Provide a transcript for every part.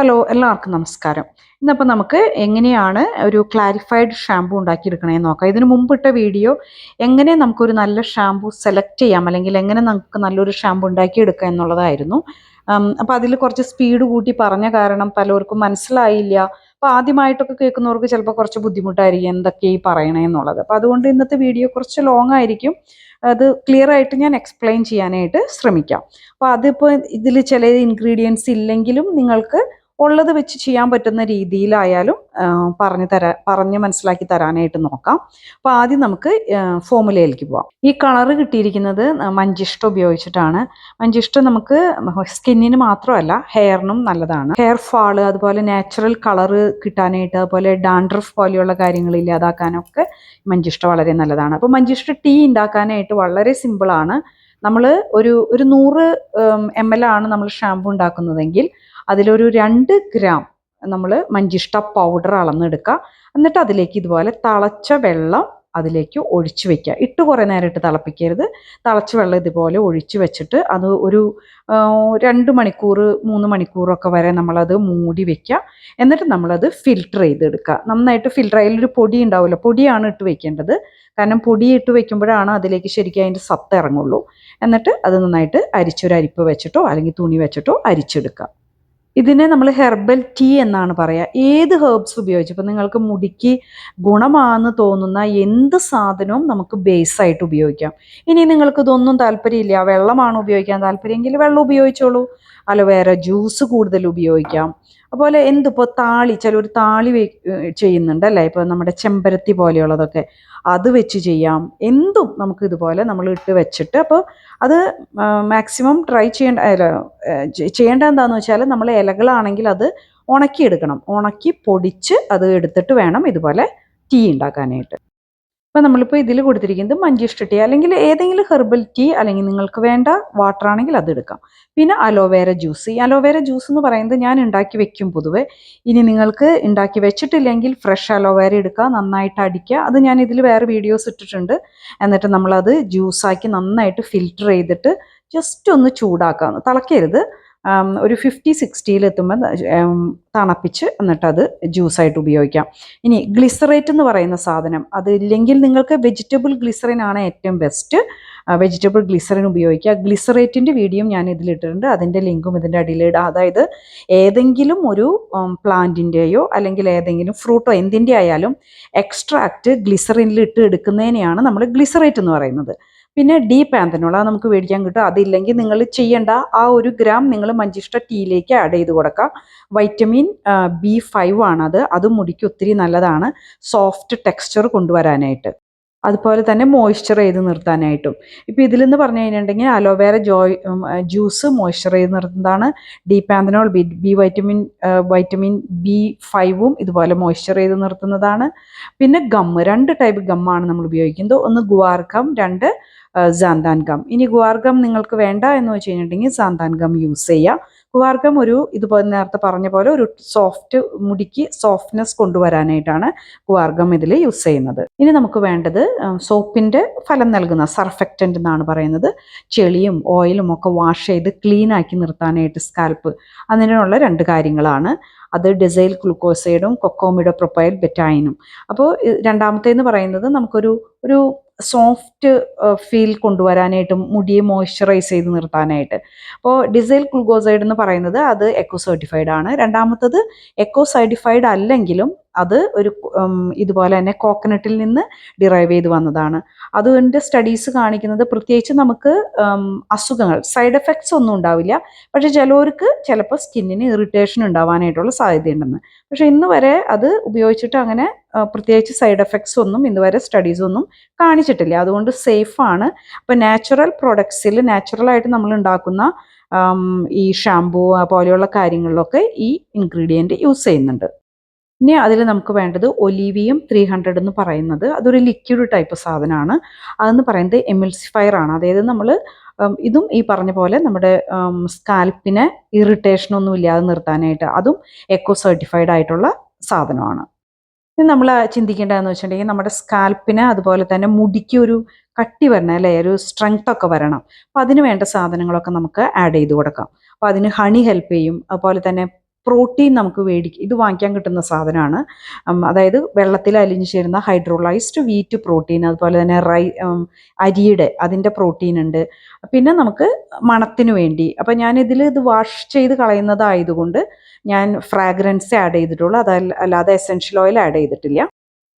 Hello എല്ലാവർക്കും നമസ്കാരം. ഇന്നപ്പോൾ നമുക്ക് എങ്ങനെയാണ് ഒരു ക്ലാരിഫൈഡ് ഷാമ്പു ഉണ്ടാക്കിയെടുക്കണേന്ന് നോക്കാം. ഇതിന് മുമ്പിട്ട വീഡിയോ എങ്ങനെ നമുക്കൊരു നല്ല ഷാമ്പു സെലക്ട് ചെയ്യാം അല്ലെങ്കിൽ എങ്ങനെ നമുക്ക് നല്ലൊരു ഷാമ്പു ഉണ്ടാക്കിയെടുക്കാം എന്നുള്ളതായിരുന്നു. അപ്പോൾ അതിൽ കുറച്ച് സ്പീഡ് കൂട്ടി പറഞ്ഞ കാരണം പലർക്കും മനസ്സിലായില്ല. അപ്പോൾ ആദ്യമായിട്ടൊക്കെ കേൾക്കുന്നവർക്ക് ചിലപ്പോൾ കുറച്ച് ബുദ്ധിമുട്ടായിരിക്കും എന്തൊക്കെ ഈ പറയണേ എന്നുള്ളത്. അപ്പോൾ അതുകൊണ്ട് ഇന്നത്തെ വീഡിയോ കുറച്ച് ലോങ് ആയിരിക്കും. അത് ക്ലിയർ ആയിട്ട് ഞാൻ എക്സ്പ്ലെയിൻ ചെയ്യാനായിട്ട് ശ്രമിക്കാം. അപ്പോൾ അതിപ്പോൾ ഇതിൽ ചില ഇൻഗ്രീഡിയൻസ് ഇല്ലെങ്കിലും നിങ്ങൾക്ക് ഉള്ളത് വെച്ച് ചെയ്യാൻ പറ്റുന്ന രീതിയിലായാലും പറഞ്ഞു തരാ പറഞ്ഞ് മനസ്സിലാക്കി തരാനായിട്ട് നോക്കാം. അപ്പോൾ ആദ്യം നമുക്ക് ഫോമുലയിലേക്ക് പോവാം. ഈ കളറ് കിട്ടിയിരിക്കുന്നത് മഞ്ചിഷ്ട ഉപയോഗിച്ചിട്ടാണ്. മഞ്ചിഷ്ട നമുക്ക് സ്കിന്നിന് മാത്രമല്ല ഹെയറിനും നല്ലതാണ്. ഹെയർ ഫാൾ അതുപോലെ നാച്ചുറൽ കളറ് കിട്ടാനായിട്ട് അതുപോലെ ഡാൻഡ്രഫ് പോലെയുള്ള കാര്യങ്ങൾ ഇല്ലാതാക്കാനൊക്കെ മഞ്ചിഷ്ട വളരെ നല്ലതാണ്. അപ്പോൾ മഞ്ചിഷ്ട ടീ ഉണ്ടാക്കാനായിട്ട് വളരെ സിമ്പിളാണ്. നമ്മൾ ഒരു ഒരു നൂറ് എം എൽ ആണ് നമ്മൾ ഷാമ്പു ഉണ്ടാക്കുന്നതെങ്കിൽ അതിലൊരു രണ്ട് ഗ്രാം നമ്മൾ മഞ്ചിഷ്ട പൗഡർ അളന്നെടുക്കുക എന്നിട്ട് അതിലേക്ക് ഇതുപോലെ തളച്ച വെള്ളം അതിലേക്ക് ഒഴിച്ചു വെക്കുക ഇട്ട് കുറേ നേരം ഇട്ട് തിളപ്പിക്കരുത്. തിളച്ച വെള്ളം ഇതുപോലെ ഒഴിച്ചു വെച്ചിട്ട് അത് ഒരു രണ്ട് മണിക്കൂർ മൂന്ന് മണിക്കൂറൊക്കെ വരെ നമ്മളത് മൂടി വെക്കുക എന്നിട്ട് നമ്മളത് ഫിൽട്ടർ ചെയ്തെടുക്കുക നന്നായിട്ട് ഫിൽട്ടർ അതിലൊരു പൊടി ഉണ്ടാവില്ല പൊടിയാണ് ഇട്ട് വെക്കേണ്ടത്. കാരണം പൊടി ഇട്ട് വെക്കുമ്പോഴാണ് അതിലേക്ക് ശരിക്കും അതിന്റെ സത്ത് ഇറങ്ങുള്ളൂ. എന്നിട്ട് അത് നന്നായിട്ട് അരിച്ചൊരു അരിപ്പ് വെച്ചിട്ടോ അല്ലെങ്കിൽ തുണി വെച്ചിട്ടോ അരിച്ചെടുക്കുക ഇതിനെ നമ്മൾ ഹെർബൽ ടീ എന്നാണ് പറയുക ഏത് ഹെർബ്സ് ഉപയോഗിച്ച്? ഇപ്പം നിങ്ങൾക്ക് മുടിക്ക് ഗുണമാണെന്ന് തോന്നുന്ന എന്ത് സാധനവും നമുക്ക് ബേസായിട്ട് ഉപയോഗിക്കാം. ഇനി നിങ്ങൾക്ക് ഇതൊന്നും താല്പര്യമില്ല. വെള്ളമാണ് ഉപയോഗിക്കാൻ താല്പര്യമെങ്കിൽ വെള്ളം ഉപയോഗിച്ചോളൂ. അലോവേര ജ്യൂസ് കൂടുതൽ ഉപയോഗിക്കാം. അതുപോലെ എന്തിപ്പോൾ താളി ചിലർ താളി ചെയ്യുന്നുണ്ട് അല്ലേ? ഇപ്പോൾ നമ്മുടെ ചെമ്പരത്തി പോലെയുള്ളതൊക്കെ. അത് വെച്ച് ചെയ്യാം. എന്തും നമുക്ക് ഇതുപോലെ നമ്മൾ ഇട്ട് വെച്ചിട്ട് അപ്പോൾ അത് മാക്സിമം ട്രൈ ചെയ്യേണ്ട ചെയ്യേണ്ട എന്താണെന്ന് വെച്ചാൽ നമ്മൾ ഇലകളാണെങ്കിൽ അത് ഉണക്കിയെടുക്കണം. ഉണക്കി പൊടിച്ച് അത് എടുത്തിട്ട് വേണം ഇതുപോലെ ടീ ഉണ്ടാക്കാനായിട്ട്. അപ്പോൾ നമ്മളിപ്പോൾ ഇതിൽ കൊടുത്തിരിക്കുന്നത് മഞ്ചിഷ്ട ടീ അല്ലെങ്കിൽ ഏതെങ്കിലും ഹെർബൽ ടീ അല്ലെങ്കിൽ നിങ്ങൾക്ക് വേണ്ട വാട്ടർ ആണെങ്കിൽ അതെടുക്കാം പിന്നെ അലോവേര ജ്യൂസ്. ഈ അലോവേര ജ്യൂസ് എന്ന് പറയുന്നത് ഞാൻ ഉണ്ടാക്കി വെക്കും പൊതുവേ. ഇനി നിങ്ങൾക്ക് ഉണ്ടാക്കി വെച്ചിട്ടില്ലെങ്കിൽ ഫ്രഷ് അലോവേര എടുക്കുക നന്നായിട്ട് അടിക്കുക. അത് ഞാൻ ഇതിൽ വേറെ വീഡിയോസ് ഇട്ടിട്ടുണ്ട്. എന്നിട്ട് നമ്മളത് ജ്യൂസാക്കി നന്നായിട്ട് ഫിൽറ്റർ ചെയ്തിട്ട് ജസ്റ്റ് ഒന്ന് ചൂടാക്കുക തിളക്കരുത്. ഒരു ഫിഫ്റ്റി സിക്സ്റ്റിയിൽ എത്തുമ്പോൾ തണുപ്പിച്ച് എന്നിട്ട് അത് ജ്യൂസായിട്ട് ഉപയോഗിക്കാം. ഇനി ഗ്ലിസറേറ്റ് എന്ന് പറയുന്ന സാധനം അത് ഇല്ലെങ്കിൽ നിങ്ങൾക്ക് വെജിറ്റബിൾ ഗ്ലിസറിൻ ആണ് ഏറ്റവും ബെസ്റ്റ് വെജിറ്റബിൾ ഗ്ലിസറിൻ ഉപയോഗിക്കുക. ഗ്ലിസറേറ്റിന്റെ വീഡിയോ ഞാൻ ഇതിലിട്ടിട്ടുണ്ട്. അതിന്റെ ലിങ്കും ഇതിന്റെ അടിയിലിടുക അതായത് ഏതെങ്കിലും ഒരു പ്ലാന്റിന്റെയോ അല്ലെങ്കിൽ ഏതെങ്കിലും ഫ്രൂട്ടോ എന്തിന്റെ ആയാലും എക്സ്ട്രാക്റ്റ് ഗ്ലിസറിനിൽ ഇട്ട് എടുക്കുന്നതിനെയാണ് നമ്മൾ ഗ്ലിസറേറ്റ് എന്ന് പറയുന്നത്. പിന്നെ ഡീ പാന്തനോള നമുക്ക് മേടിക്കാൻ കിട്ടും. അതില്ലെങ്കിൽ നിങ്ങൾ ചെയ്യേണ്ട ആ ഒരു ഗ്രാം നിങ്ങൾ മഞ്ചിഷ്ട ടീയിലേക്ക് ആഡ് ചെയ്ത് കൊടുക്കാം. വൈറ്റമിൻ ബി ഫൈവ് ആണത് അത്. മുടിക്ക് ഒത്തിരി നല്ലതാണ്. സോഫ്റ്റ് ടെക്സ്ചർ കൊണ്ടുവരാനായിട്ട്. അതുപോലെ തന്നെ മോയ്സ്ചർ ചെയ്ത് നിർത്താനായിട്ടും. ഇപ്പോൾ ഇതിലെന്ന് പറഞ്ഞു കഴിഞ്ഞിട്ടുണ്ടെങ്കിൽ അലോവേര ജോയ് ജ്യൂസ് മോയ്സ്ചർ ചെയ്ത് നിർത്തുന്നതാണ്. D panthenol B B vitamin vitamin B ഫൈവും ഇതുപോലെ മോയ്സ്ചർ ചെയ്ത് നിർത്തുന്നതാണ്. പിന്നെ ഗം രണ്ട് ടൈപ്പ് ഗമ്മാണ് നമ്മൾ ഉപയോഗിക്കുന്നത്. ഒന്ന് ഗുവാർ ഗം രണ്ട് സാന്താൻ ഗം ഇനി ഗുവാർ ഗം നിങ്ങൾക്ക് വേണ്ട എന്ന് വെച്ച് കഴിഞ്ഞിട്ടുണ്ടെങ്കിൽ ഗം യൂസ് ചെയ്യുക ഗുവാർ ഗം ഒരു ഇതുപോലെ നേരത്തെ പറഞ്ഞ പോലെ ഒരു സോഫ്റ്റ് മുടിക്ക് സോഫ്റ്റ്നെസ് കൊണ്ടുവരാനായിട്ടാണ് ഗുവാർ ഗം ഇതിൽ യൂസ് ചെയ്യുന്നത്. ഇനി നമുക്ക് വേണ്ടത് സോപ്പിന്റെ ഫലം നൽകുന്ന സർഫക്റ്റന്റ് എന്നാണ് പറയുന്നത്. ചെളിയും ഓയിലും ഒക്കെ വാഷ് ചെയ്ത് ക്ലീൻ ആക്കി നിർത്താനായിട്ട് സ്കാൽപ്പ്. അതിനുള്ള രണ്ട് കാര്യങ്ങളാണ്. അത് ഡിസൈൽ ഗ്ലൂക്കോസൈഡും കൊക്കോമിഡോ പ്രൊപ്പൈൽ ബെറ്റായിനും. അപ്പോൾ രണ്ടാമത്തേന്ന് പറയുന്നത് നമുക്കൊരു ഒരു സോഫ്റ്റ് ഫീൽ കൊണ്ടുവരാനായിട്ടും മുടിയെ മോയ്സ്ചറൈസ് ചെയ്ത് നിർത്താനായിട്ട്. അപ്പോൾ ഡിസൈൽ ഗ്ലൂക്കോസൈഡ് എന്ന് പറയുന്നത് അത് എക്കോ സർട്ടിഫൈഡ് ആണ്. രണ്ടാമത്തത് എക്കോ സർട്ടിഫൈഡ് അല്ലെങ്കിലും അത് ഒരു ഇതുപോലെ തന്നെ കോക്കനട്ടിൽ നിന്ന് ഡിറൈവ് ചെയ്ത് വന്നതാണ്. അതുകൊണ്ട് സ്റ്റഡീസ് കാണിക്കുന്നത് പ്രത്യേകിച്ച് നമുക്ക് അസുഖങ്ങൾ സൈഡ് എഫക്ട്സ് ഒന്നും ഉണ്ടാവില്ല. പക്ഷേ ചിലവർക്ക് ചിലപ്പോൾ സ്കിന്നിന് ഇറിറ്റേഷൻ ഉണ്ടാവാനായിട്ടുള്ള സാധ്യതയുണ്ടെന്ന്. പക്ഷേ ഇന്ന് വരെ അത് ഉപയോഗിച്ചിട്ട് അങ്ങനെ പ്രത്യേകിച്ച് സൈഡ് എഫക്ട്സ് ഒന്നും ഇന്ന് വരെ സ്റ്റഡീസ് ഒന്നും കാണിച്ചിട്ടില്ല. അതുകൊണ്ട് സേഫാണ് അപ്പോൾ നാച്ചുറൽ പ്രൊഡക്ട്സിൽ നാച്ചുറലായിട്ട് നമ്മൾ ഉണ്ടാക്കുന്ന ഈ ഷാംപൂ പോലെയുള്ള കാര്യങ്ങളിലൊക്കെ ഈ ഇൻഗ്രീഡിയന്റ് യൂസ് ചെയ്യുന്നുണ്ട്. ഇനി അതിൽ നമുക്ക് വേണ്ടത് ഒലീവിയം ത്രീ ഹൺഡ്രഡ് എന്ന് പറയുന്നത് അതൊരു ലിക്വിഡ് ടൈപ്പ് സാധനമാണ് അതെന്ന് പറയുന്നത് എമിൽസിഫയർ ആണ്. അതായത് നമ്മൾ ഇതും ഈ പറഞ്ഞ പോലെ നമ്മുടെ സ്കാൽപ്പിനെ ഇറിറ്റേഷനൊന്നും ഇല്ലാതെ നിർത്താനായിട്ട് അതും എക്കോ സർട്ടിഫൈഡ് ആയിട്ടുള്ള സാധനമാണ്. നമ്മൾ ചിന്തിക്കേണ്ടതെന്ന് വെച്ചിട്ടുണ്ടെങ്കിൽ നമ്മുടെ സ്കാൽപ്പിന് അതുപോലെ തന്നെ മുടിക്ക് ഒരു കട്ടി വരണം അല്ലേ? ഒരു സ്ട്രെങ്ത് ഒക്കെ വരണം. അപ്പോൾ അതിന് വേണ്ട സാധനങ്ങളൊക്കെ നമുക്ക് ആഡ് ചെയ്ത് കൊടുക്കാം. അപ്പോൾ അതിന് ഹണി ഹെൽപ്പ് ചെയ്യും. അതുപോലെ തന്നെ പ്രോട്ടീൻ നമുക്ക് മേടിക്കും ഇത് വാങ്ങിക്കാൻ കിട്ടുന്ന സാധനമാണ്. അതായത് വെള്ളത്തിൽ അലിഞ്ഞു ചേരുന്ന ഹൈഡ്രോളൈസ്ഡ് വീറ്റ് പ്രോട്ടീൻ അതുപോലെ തന്നെ റൈ അരിയുടെ അതിന്റെ പ്രോട്ടീൻ ഉണ്ട്. പിന്നെ നമുക്ക് മണത്തിന് വേണ്ടി അപ്പം ഞാനിതിൽ ഇത് വാഷ് ചെയ്ത് കളയുന്നതായതുകൊണ്ട് ഞാൻ ഫ്രാഗ്രൻസ് ആഡ് ചെയ്തിട്ടുള്ളൂ. അതല്ല അല്ലാതെ എസെൻഷ്യൽ ഓയിൽ ആഡ് ചെയ്തിട്ടില്ല.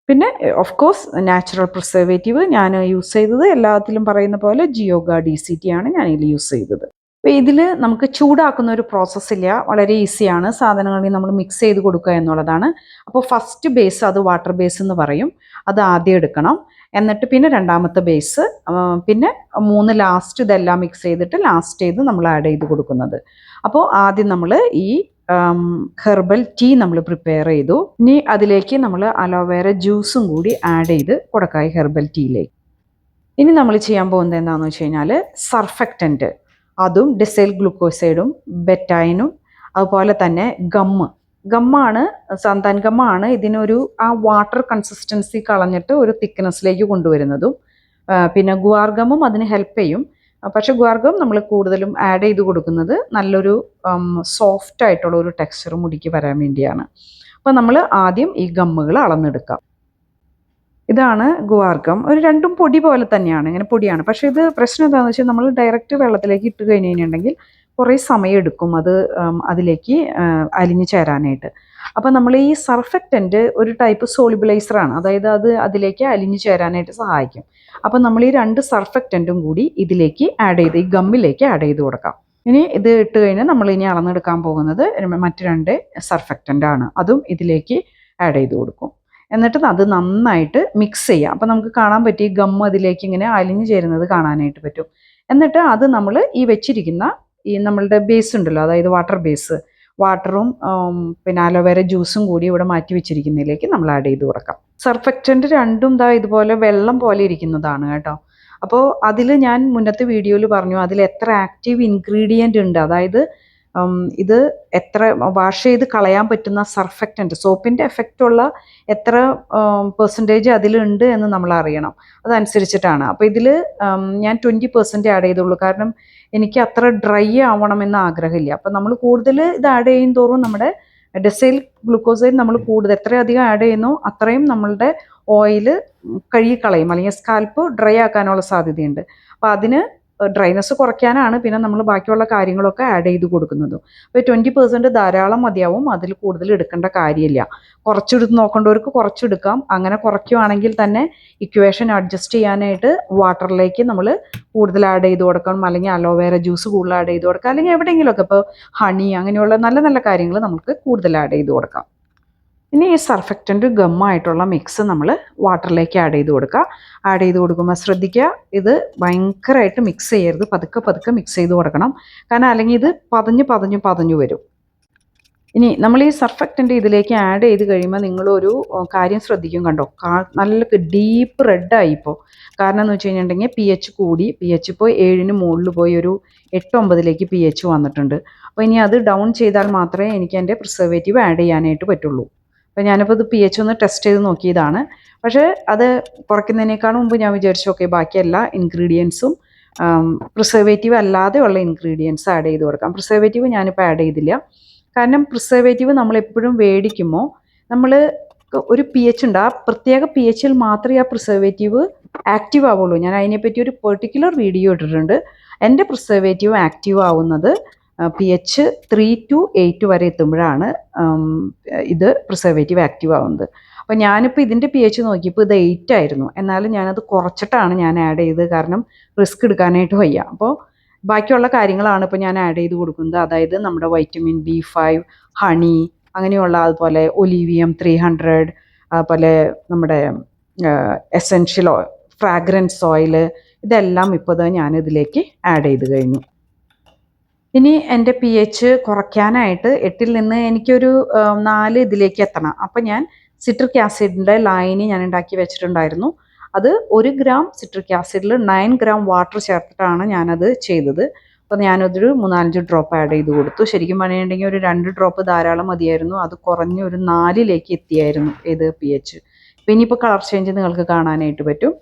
പിന്നെ ഓഫ് കോഴ്സ് നാച്ചുറൽ പ്രിസർവേറ്റീവ് ഞാൻ യൂസ് ചെയ്തത് എല്ലാത്തിലും പറയുന്ന പോലെ ജിയോഗ ഡി സി ടി ആണ് ഞാൻ ഇതിൽ യൂസ് ചെയ്തത്. അപ്പോൾ ഇതിൽ നമുക്ക് ചൂടാക്കുന്ന ഒരു പ്രോസസ്സ് ഇല്ല. വളരെ ഈസിയാണ് സാധനങ്ങളിൽ നമ്മൾ മിക്സ് ചെയ്ത് കൊടുക്കുക എന്നുള്ളതാണ്. അപ്പോൾ ഫസ്റ്റ് ബേസ് അത് വാട്ടർ ബേസ് എന്ന് പറയും. അത് ആദ്യം എടുക്കണം. എന്നിട്ട് പിന്നെ രണ്ടാമത്തെ ബേസ് പിന്നെ മൂന്ന് ലാസ്റ്റ് ഇതെല്ലാം മിക്സ് ചെയ്തിട്ട് ലാസ്റ്റ് ചെയ്ത് നമ്മൾ ആഡ് ചെയ്ത് കൊടുക്കുന്നത്. അപ്പോൾ ആദ്യം നമ്മൾ ഈ ഹെർബൽ ടീ നമ്മൾ പ്രിപ്പയർ ചെയ്തു. ഇനി അതിലേക്ക് നമ്മൾ അലോവേര ജ്യൂസും കൂടി ആഡ് ചെയ്ത് കൊടുക്കാം ഈ ഹെർബൽ ടീയിലേക്ക് ഇനി നമ്മൾ ചെയ്യാൻ പോകുന്നത് എന്താണെന്ന് വെച്ച് കഴിഞ്ഞാൽ സർഫക്റ്റന്റ് അതും ഡിസൈൽ ഗ്ലൂക്കോസൈഡും ബെറ്റൈനും അതുപോലെ തന്നെ ഗമ്മ് ഗമ്മാണ് സന്താൻ ഗമ്മാണ് ഇതിനൊരു ആ വാട്ടർ കൺസിസ്റ്റൻസി കളഞ്ഞിട്ട് ഒരു തിക്നെസ്സിലേക്ക് കൊണ്ടുവരുന്നതും പിന്നെ ഗുവാർഗമും അതിന് ഹെൽപ്പ് ചെയ്യും. പക്ഷെ ഗുവാർഗം നമ്മൾ കൂടുതലും ആഡ് ചെയ്ത് കൊടുക്കുന്നത് നല്ലൊരു സോഫ്റ്റ് ആയിട്ടുള്ള ഒരു ടെക്സ്ചർ മുടിക്ക് വരാൻ വേണ്ടിയാണ്. അപ്പോൾ നമ്മൾ ആദ്യം ഈ ഗമ്മുകൾ അളന്നെടുക്കാം. ഇതാണ് ഗുവാർഗം. ഒരു രണ്ടും പൊടി പോലെ തന്നെയാണ് ഇങ്ങനെ പൊടിയാണ്. പക്ഷെ ഇത് പ്രശ്നം എന്താണെന്ന് വെച്ചാൽ നമ്മൾ ഡയറക്റ്റ് വെള്ളത്തിലേക്ക് ഇട്ട് കഴിഞ്ഞ് കഴിഞ്ഞിട്ടുണ്ടെങ്കിൽ കുറേ സമയം എടുക്കും അത് അതിലേക്ക് അലിഞ്ഞു ചേരാനായിട്ട്. അപ്പോൾ നമ്മൾ ഈ സർഫക്റ്റന്റ് ഒരു ടൈപ്പ് സോളിബിലൈസറാണ് അതായത് അത് അതിലേക്ക് അലിഞ്ഞു ചേരാനായിട്ട് സഹായിക്കും. അപ്പോൾ നമ്മൾ ഈ രണ്ട് സർഫക്റ്റന്റും കൂടി ഇതിലേക്ക് ആഡ് ചെയ്ത് ഈ ഗമ്മിലേക്ക് ആഡ് ചെയ്ത് കൊടുക്കാം. ഇനി ഇത് ഇട്ട് കഴിഞ്ഞാൽ നമ്മൾ ഇനി അളന്നെടുക്കാൻ പോകുന്നത് മറ്റു രണ്ട് സർഫക്റ്റന്റ് ആണ്. അതും ഇതിലേക്ക് ആഡ് ചെയ്ത് കൊടുക്കും. എന്നിട്ട് അത് നന്നായിട്ട് മിക്സ് ചെയ്യാം. അപ്പോൾ നമുക്ക് കാണാൻ പറ്റി ഗം അതിലേക്ക് ഇങ്ങനെ അലിഞ്ഞു ചേരുന്നത് കാണാനായിട്ട് പറ്റും. എന്നിട്ട് അത് നമ്മൾ ഈ വെച്ചിരിക്കുന്ന ഈ നമ്മളുടെ ബേസ് ഉണ്ടല്ലോ അതായത് വാട്ടർ ബേസ് വാട്ടറും പിന്നെ അലോവേര ജ്യൂസും കൂടി ഇവിടെ മാറ്റി വെച്ചിരിക്കുന്നതിലേക്ക് നമ്മൾ ആഡ് ചെയ്ത് കൊടുക്കാം. സർഫക്റ്റന്റ് രണ്ടും ദാ ഇതുപോലെ വെള്ളം പോലെ ഇരിക്കുന്നതാണ് കേട്ടോ. അപ്പോൾ അതിൽ ഞാൻ മുന്നത്തെ വീഡിയോയിൽ പറഞ്ഞു അതിൽ എത്ര ആക്റ്റീവ് ഇൻഗ്രീഡിയന്റ് ഉണ്ട്. അതായത് ഇത് എത്ര വാഷ് ചെയ്ത് കളയാൻ പറ്റുന്ന സർഫക്റ്റന്റ് സോപ്പിന്റെ എഫക്റ്റ് ഉള്ള എത്ര പെർസെന്റേജ് അതിലുണ്ട് എന്ന് നമ്മൾ അറിയണം. അതനുസരിച്ചിട്ടാണ്. അപ്പോൾ ഇതിൽ ഞാൻ ട്വന്റി പെർസെന്റ് ആഡ് ചെയ്തുള്ളൂ. കാരണം എനിക്ക് അത്ര ഡ്രൈ ആവണമെന്ന് ആഗ്രഹമില്ല. അപ്പോൾ നമ്മൾ കൂടുതൽ ഇത് ആഡ് ചെയ്യും തോറും നമ്മുടെ ഡെസൈൽ ഗ്ലൂക്കോസൈൽ നമ്മൾ കൂടുതൽ എത്രയധികം ആഡ് ചെയ്യുന്നോ അത്രയും നമ്മളുടെ ഓയിൽ കഴുകിക്കളയും അല്ലെങ്കിൽ സ്കാൽപ്പ് ഡ്രൈ ആക്കാനുള്ള സാധ്യതയുണ്ട്. അപ്പോൾ അതിന് ഡ്രൈനെസ് കുറയ്ക്കാനാണ് പിന്നെ നമ്മൾ ബാക്കിയുള്ള കാര്യങ്ങളൊക്കെ ആഡ് ചെയ്ത് കൊടുക്കുന്നത്. അപ്പോൾ ട്വന്റി പെർസെന്റ് ധാരാളം മതിയാവും അതിൽ കൂടുതൽ എടുക്കേണ്ട കാര്യമില്ല. കുറച്ചെടുത്ത് നോക്കേണ്ടവർക്ക് കുറച്ചെടുക്കാം. അങ്ങനെ കുറയ്ക്കുവാണെങ്കിൽ തന്നെ ഇക്വേഷൻ അഡ്ജസ്റ്റ് ചെയ്യാനായിട്ട് വാട്ടറിലേക്ക് നമ്മൾ കൂടുതൽ ആഡ് ചെയ്ത് കൊടുക്കണം. അല്ലെങ്കിൽ അലോവേര ജ്യൂസ് കൂടുതൽ ആഡ് ചെയ്ത് കൊടുക്കാം. അല്ലെങ്കിൽ എവിടെയെങ്കിലുമൊക്കെ ഇപ്പോൾ ഹണി അങ്ങനെയുള്ള നല്ല നല്ല കാര്യങ്ങൾ നമുക്ക് കൂടുതൽ ആഡ് ചെയ്ത് കൊടുക്കാം. ഇനി ഈ സർഫക്റ്റന്റ് ഗമ്മായിട്ടുള്ള മിക്സ് നമ്മൾ വാട്ടറിലേക്ക് ആഡ് ചെയ്ത് കൊടുക്കുക. ആഡ് ചെയ്ത് കൊടുക്കുമ്പോൾ ശ്രദ്ധിക്കുക ഇത് ഭയങ്കരമായിട്ട് മിക്സ് ചെയ്യരുത്. പതുക്കെ പതുക്കെ മിക്സ് ചെയ്ത് കൊടുക്കണം. കാരണം അല്ലെങ്കിൽ ഇത് പതഞ്ഞ് പതഞ്ഞ് പതഞ്ഞു വരും. ഇനി നമ്മൾ ഈ സർഫക്റ്റന്റ് ഇതിലേക്ക് ആഡ് ചെയ്ത് കഴിയുമ്പോൾ നിങ്ങളൊരു കാര്യം ശ്രദ്ധിക്കും കണ്ടോ? നല്ല ഡീപ്പ് റെഡായി ഇപ്പോൾ കാരണം എന്ന് വെച്ച് കഴിഞ്ഞിട്ടുണ്ടെങ്കിൽ പി എച്ച് കൂടി പി എച്ച് ഇപ്പോൾ ഏഴിന് മുകളിൽ പോയി ഒരു എട്ട് ഒമ്പതിലേക്ക് പി എച്ച് വന്നിട്ടുണ്ട്. അപ്പോൾ ഇനി അത് ഡൗൺ ചെയ്താൽ മാത്രമേ എനിക്ക് എന്റെ പ്രിസർവേറ്റീവ് ആഡ് ചെയ്യാനായിട്ട് പറ്റുള്ളൂ. അപ്പോൾ ഞാനിപ്പോൾ ഇത് പി എച്ച് ഒന്ന് ടെസ്റ്റ് ചെയ്ത് നോക്കിയതാണ്. പക്ഷേ അത് കുറയ്ക്കുന്നതിനേക്കാൾ മുമ്പ് ഞാൻ വിചാരിച്ചു ഓക്കെ ബാക്കി എല്ലാ ഇൻഗ്രീഡിയൻസും പ്രിസർവേറ്റീവ് അല്ലാതെ ഉള്ള ഇൻഗ്രീഡിയൻസ് ആഡ് ചെയ്ത് കൊടുക്കാം. പ്രിസർവേറ്റീവ് ഞാനിപ്പോൾ ആഡ് ചെയ്തില്ല. കാരണം പ്രിസർവേറ്റീവ് നമ്മളെപ്പോഴും മേടിക്കുമ്പോൾ നമ്മൾ ഒരു പി എച്ച് ഉണ്ട്. ആ പ്രത്യേക പി എച്ചിൽ മാത്രമേ ആ പ്രിസർവേറ്റീവ് ആക്റ്റീവ് ആവുള്ളൂ. ഞാൻ അതിനെപ്പറ്റി ഒരു പെർട്ടിക്കുലർ വീഡിയോ ഇട്ടിട്ടുണ്ട്. എന്റെ പ്രിസർവേറ്റീവ് ആക്റ്റീവ് ആവുന്നത് P H three to eight വരെ എത്തുമ്പോഴാണ് ഇത് പ്രിസർവേറ്റീവ് ആക്റ്റീവ് ആവുന്നത്. അപ്പോൾ ഞാനിപ്പോൾ ഇതിന്റെ പി എച്ച് നോക്കിയപ്പോൾ ഇത് എയ്റ്റ് ആയിരുന്നു. എന്നാലും ഞാനത് കുറച്ചിട്ടാണ് ഞാൻ ആഡ് ചെയ്തത്. കാരണം റിസ്ക് എടുക്കാനായിട്ട് വയ്യ. അപ്പോൾ ബാക്കിയുള്ള കാര്യങ്ങളാണ് ഇപ്പോൾ ഞാൻ ആഡ് ചെയ്ത് കൊടുക്കുന്നത്. അതായത് നമ്മുടെ വൈറ്റമിൻ ബി ഫൈവ് ഹണി അങ്ങനെയുള്ള അതുപോലെ ഒലീവിയം ത്രീ ഹൺഡ്രഡ് അതുപോലെ നമ്മുടെ എസെൻഷ്യൽ ഫ്രാഗ്രൻസ് ഓയിൽ ഇതെല്ലാം ഇപ്പോൾ ഞാൻ ഇതിലേക്ക് ആഡ് ചെയ്ത് കഴിഞ്ഞു. ഇനി എന്റെ പി എച്ച് കുറയ്ക്കാനായിട്ട് എട്ടിൽ നിന്ന് എനിക്കൊരു നാല് ഇതിലേക്ക് എത്തണം. അപ്പം ഞാൻ സിട്രിക് ആസിഡിന്റെ ലൈനി ഞാൻ ഉണ്ടാക്കി വെച്ചിട്ടുണ്ടായിരുന്നു. അത് ഒരു ഗ്രാം സിട്രിക് ആസിഡിൽ നയൻ ഗ്രാം വാട്ടർ ചേർത്തിട്ടാണ് ഞാനത് ചെയ്തത്. അപ്പോൾ ഞാനതൊരു മൂന്നാലഞ്ച് ഡ്രോപ്പ് ആഡ് ചെയ്ത് കൊടുത്തു. ശരിക്കും പറയുകയാണെങ്കിൽ ഒരു രണ്ട് ഡ്രോപ്പ് ധാരാളം മതിയായിരുന്നു. അത് കുറഞ്ഞ് ഒരു നാലിലേക്ക് എത്തിയായിരുന്നു ഏത് പി എച്ച് അപ്പോൾ ഇനിയിപ്പോൾ കളർ ചേഞ്ച് നിങ്ങൾക്ക് കാണാനായിട്ട് പറ്റും.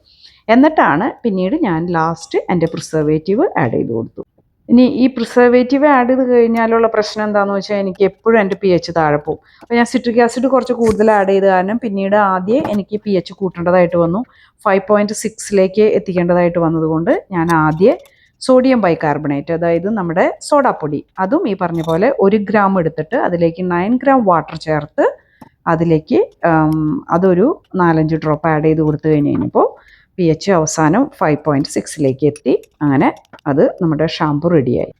എന്നിട്ടാണ് പിന്നീട് ഞാൻ ലാസ്റ്റ് എന്റെ പ്രിസർവേറ്റീവ് ആഡ് ചെയ്ത് കൊടുത്തു. ഇനി ഈ പ്രിസർവേറ്റീവ് ആഡ് ചെയ്ത് കഴിഞ്ഞാലുള്ള പ്രശ്നം എന്താണെന്ന് വെച്ചാൽ എനിക്ക് എപ്പോഴും എന്റെ പി എച്ച് താഴെ പോകും. അപ്പോൾ ഞാൻ സിട്രിക് ആസിഡ് കുറച്ച് കൂടുതൽ ആഡ് ചെയ്ത് കാരണം പിന്നീട് ആദ്യം എനിക്ക് പി എച്ച് കൂട്ടേണ്ടതായിട്ട് വന്നു. ഫൈവ് പോയിന്റ് സിക്സിലേക്ക് എത്തിക്കേണ്ടതായിട്ട് വന്നതുകൊണ്ട് ഞാൻ ആദ്യം സോഡിയം ബൈകാർബണേറ്റ് അതായത് നമ്മുടെ സോഡാപ്പൊടി അതും ഈ പറഞ്ഞ പോലെ ഒരു ഗ്രാം എടുത്തിട്ട് അതിലേക്ക് നയൻ ഗ്രാം വാട്ടർ ചേർത്ത് അതിലേക്ക് അതൊരു നാലഞ്ച് ഡ്രോപ്പ് ആഡ് ചെയ്ത് കൊടുത്തു കഴിഞ്ഞ് കഴിഞ്ഞപ്പോൾ പി എച്ച് അവസാനം ഫൈവ് പോയിന്റ് സിക്സിലേക്ക് എത്തി. അങ്ങനെ അത് നമ്മുടെ ഷാംപു റെഡിയായി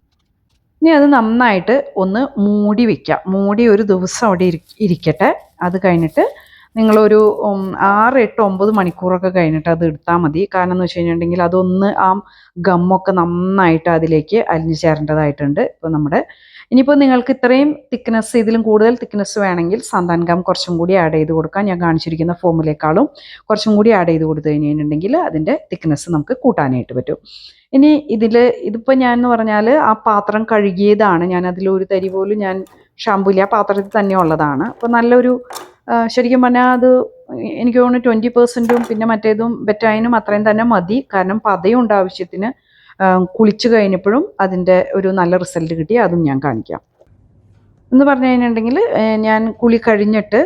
ഇനി അത് നന്നായിട്ട് ഒന്ന് മൂടി വയ്ക്കാം മൂടി ഒരു ദിവസം അവിടെ ഇരി- ഇരിക്കട്ടെ. അത് കഴിഞ്ഞിട്ട് നിങ്ങളൊരു ആറ് എട്ട് ഒമ്പത് മണിക്കൂറൊക്കെ കഴിഞ്ഞിട്ട് അത് എടുത്താൽ മതി. കാരണം എന്ന് വെച്ച് കഴിഞ്ഞിട്ടുണ്ടെങ്കിൽ അതൊന്ന് ആ ഗമ്മൊക്കെ നന്നായിട്ട് അതിലേക്ക് അലിഞ്ഞു ചേരേണ്ടതായിട്ടുണ്ട്. ഇപ്പോൾ നമ്മുടെ ഇനിയിപ്പോൾ നിങ്ങൾക്ക് ഇത്രയും തിക്നെസ് ഇതിലും കൂടുതൽ തിക്നെസ് വേണമെങ്കിൽ സന്താൻ ഗം കുറച്ചും കൂടി ആഡ് ചെയ്ത് കൊടുക്കാം. ഞാൻ കാണിച്ചിരിക്കുന്ന ഫോമിലേക്കാളും കുറച്ചും കൂടി ആഡ് ചെയ്ത് കൊടുത്തു കഴിഞ്ഞിട്ടുണ്ടെങ്കിൽ അതിന്റെ തിക്നെസ് നമുക്ക് കൂട്ടാനായിട്ട് പറ്റും. ഇനി ഇതിൽ ഇതിപ്പോൾ ഞാൻ എന്ന് പറഞ്ഞാൽ ആ പാത്രം കഴുകിയതാണ്. ഞാൻ അതിലൊരു തരി പോലും ഞാൻ ഷാമ്പൂല ആ പാത്രത്തിൽ തന്നെ ഉള്ളതാണ്. അപ്പോൾ നല്ലൊരു ശരിക്കും പറഞ്ഞാൽ അത് എനിക്ക് തോന്നുന്നു ട്വന്റി പെർസെന്റും പിന്നെ മറ്റേതും ബെറ്റായനും അത്രയും തന്നെ മതി. കാരണം പതയുണ്ട് ആവശ്യത്തിന്. കുളിച്ച് കഴിഞ്ഞപ്പോഴും അതിന്റെ ഒരു നല്ല റിസൾട്ട് കിട്ടി. അതും ഞാൻ കാണിക്കാം. എന്ന് പറഞ്ഞു കഴിഞ്ഞിട്ടുണ്ടെങ്കിൽ ഞാൻ കുളി കഴിഞ്ഞിട്ട്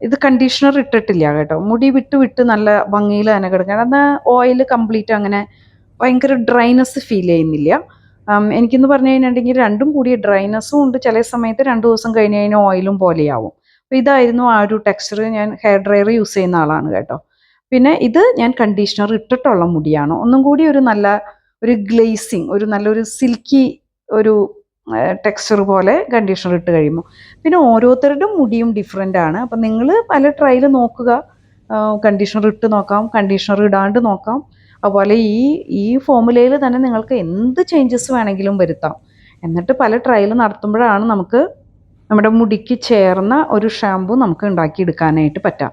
ഇത് കണ്ടീഷണർ ഇട്ടിട്ടില്ല കേട്ടോ. മുടി വിട്ട് വിട്ട് നല്ല ഭംഗിയിൽ തന്നെ കിടക്കണം. എന്നാൽ ഓയിൽ കംപ്ലീറ്റ് അങ്ങനെ ഭയങ്കര ഡ്രൈനസ് ഫീൽ ചെയ്യുന്നില്ല. എനിക്കെന്ന് പറഞ്ഞു കഴിഞ്ഞിട്ടുണ്ടെങ്കിൽ രണ്ടും കൂടി ഡ്രൈനസ്സും ഉണ്ട്. ചില സമയത്ത് രണ്ട് ദിവസം കഴിഞ്ഞ് കഴിഞ്ഞാൽ ഓയിലും പോലെയാവും. അപ്പോൾ ഇതായിരുന്നു ആ ഒരു ടെക്സ്ചർ. ഞാൻ ഹെയർ ഡ്രയർ യൂസ് ചെയ്യുന്ന ആളാണ് കേട്ടോ. പിന്നെ ഇത് ഞാൻ കണ്ടീഷണർ ഇട്ടിട്ടുള്ള മുടിയാണ്. ഒന്നും കൂടി ഒരു നല്ല ഒരു ഗ്ലേസിങ് ഒരു നല്ലൊരു സിൽക്കി ഒരു ടെക്സ്ചർ പോലെ കണ്ടീഷണർ ഇട്ട് കഴിയുമ്പോൾ പിന്നെ ഓരോരുത്തരുടെ മുടിയും ഡിഫറെന്റ് ആണ്. അപ്പം നിങ്ങൾ പല ട്രയൽ നോക്കുക. കണ്ടീഷണർ ഇട്ട് നോക്കാം കണ്ടീഷണർ ഇടാണ്ട് നോക്കാം. അതുപോലെ ഈ ഈ ഫോമുലയിൽ തന്നെ നിങ്ങൾക്ക് എന്ത് ചേഞ്ചസ് വേണമെങ്കിലും വരുത്താം. എന്നിട്ട് പല ട്രയൽ നടത്തുമ്പോഴാണ് നമുക്ക് നമ്മുടെ മുടിക്ക് ചേർന്ന ഒരു ഷാമ്പു നമുക്ക് ഉണ്ടാക്കിയെടുക്കാനായിട്ട് പറ്റാം.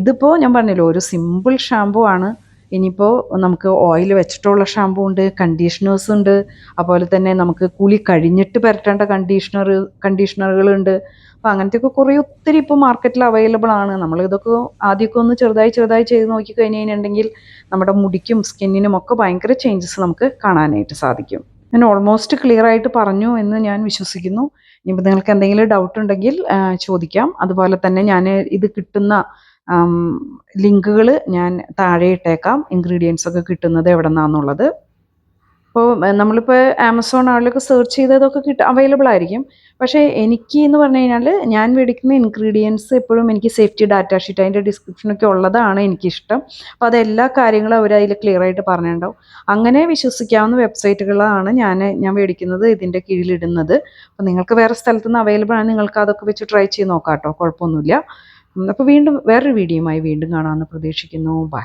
ഇതിപ്പോൾ ഞാൻ പറഞ്ഞല്ലോ ഒരു സിമ്പിൾ ഷാമ്പു ആണ്. ഇനിയിപ്പോൾ നമുക്ക് ഓയിൽ വെച്ചിട്ടുള്ള ഷാമ്പു ഉണ്ട് കണ്ടീഷണേഴ്സ് ഉണ്ട്. അതുപോലെ തന്നെ നമുക്ക് കുളി കഴിഞ്ഞിട്ട് പുരട്ടേണ്ട കണ്ടീഷണർ കണ്ടീഷണറുകളുണ്ട് അപ്പോൾ അങ്ങനത്തെയൊക്കെ കുറേ ഒത്തിരി ഇപ്പോൾ മാർക്കറ്റിൽ അവൈലബിൾ ആണ്. നമ്മൾ ഇതൊക്കെ ആദ്യമൊക്കെ ഒന്ന് ചെറുതായി ചെറുതായി ചെയ്ത് നോക്കി കഴിഞ്ഞ് കഴിഞ്ഞിട്ടുണ്ടെങ്കിൽ നമ്മുടെ മുടിക്കും സ്കിന്നിനും ഒക്കെ ഭയങ്കര ചേഞ്ചസ് നമുക്ക് കാണാനായിട്ട് സാധിക്കും. ഞാൻ ഓൾമോസ്റ്റ് ക്ലിയർ ആയിട്ട് പറഞ്ഞു എന്ന് ഞാൻ വിശ്വസിക്കുന്നു. ഇനിയിപ്പോൾ നിങ്ങൾക്ക് എന്തെങ്കിലും ഡൗട്ട് ഉണ്ടെങ്കിൽ ചോദിക്കാം. അതുപോലെ തന്നെ ഞാൻ ഇത് കിട്ടുന്ന ലിങ്കുകൾ ഞാൻ താഴെ ഇട്ടേക്കാം. ഇൻഗ്രീഡിയൻസ് ഒക്കെ കിട്ടുന്നത് എവിടെ നിന്നാണെന്നുള്ളത് ഇപ്പോൾ നമ്മളിപ്പോൾ ആമസോൺ ആളിലൊക്കെ സെർച്ച് ചെയ്തതൊക്കെ കിട്ടും അവൈലബിൾ ആയിരിക്കും. പക്ഷേ എനിക്ക് എന്ന് പറഞ്ഞു കഴിഞ്ഞാൽ ഞാൻ മേടിക്കുന്ന ഇൻഗ്രീഡിയൻസ് എപ്പോഴും എനിക്ക് സേഫ്റ്റി ഡാറ്റ ഷീറ്റ് അതിന്റെ ഡിസ്ക്രിപ്ഷനൊക്കെ ഉള്ളതാണ് എനിക്കിഷ്ടം. അപ്പോൾ അതെല്ലാ കാര്യങ്ങളും അവർ അതിൽ ക്ലിയർ ആയിട്ട് പറഞ്ഞിട്ടുണ്ടാവും. അങ്ങനെ വിശ്വസിക്കാവുന്ന വെബ്സൈറ്റുകളാണ് ഞാൻ ഞാൻ മേടിക്കുന്നത് ഇതിന്റെ കീഴിലിടുന്നത്. അപ്പോൾ നിങ്ങൾക്ക് വേറെ സ്ഥലത്തുനിന്ന് അവൈലബിൾ ആണ് നിങ്ങൾക്ക് അതൊക്കെ വെച്ച് ട്രൈ ചെയ്ത് നോക്കാം കേട്ടോ കുഴപ്പമൊന്നുമില്ല. അപ്പോൾ വീണ്ടും വേറൊരു വീഡിയോയുമായി വീണ്ടും കാണാമെന്ന് പ്രതീക്ഷിക്കുന്നു. ബൈ